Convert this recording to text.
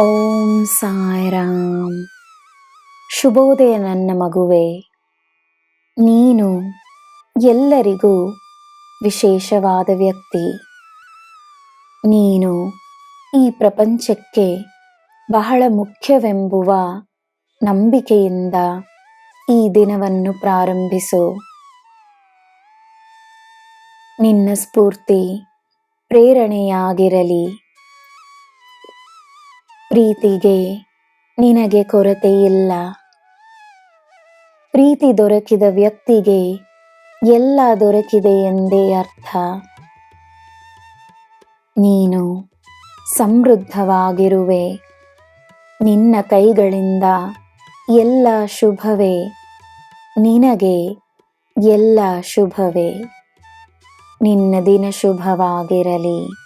ಓಂ ಸಾಯಿರಾಮ್. ಶುಭೋದಯ ನನ್ನ ಮಗುವೆ. ನೀನು ಎಲ್ಲರಿಗೂ ವಿಶೇಷವಾದ ವ್ಯಕ್ತಿ. ನೀನು ಈ ಪ್ರಪಂಚಕ್ಕೆ ಬಹಳ ಮುಖ್ಯವೆಂಬುವ ನಂಬಿಕೆಯಿಂದ ಈ ದಿನವನ್ನು ಪ್ರಾರಂಭಿಸು. ನಿನ್ನ ಸ್ಫೂರ್ತಿ ಪ್ರೇರಣೆಯಾಗಿರಲಿ. ಪ್ರೀತಿಗೆ ನಿನಗೆ ಕೊರತೆ ಇಲ್ಲ. ಪ್ರೀತಿ ದೊರಕಿದ ವ್ಯಕ್ತಿಗೆ ಎಲ್ಲ ದೊರಕಿದೆ ಎಂದೇ ಅರ್ಥ. ನೀನು ಸಮೃದ್ಧವಾಗಿರುವೆ. ನಿನ್ನ ಕೈಗಳಿಂದ ಎಲ್ಲ ಶುಭವೇ. ನಿನಗೆ ಎಲ್ಲ ಶುಭವೇ. ನಿನ್ನ ದಿನ ಶುಭವಾಗಿರಲಿ.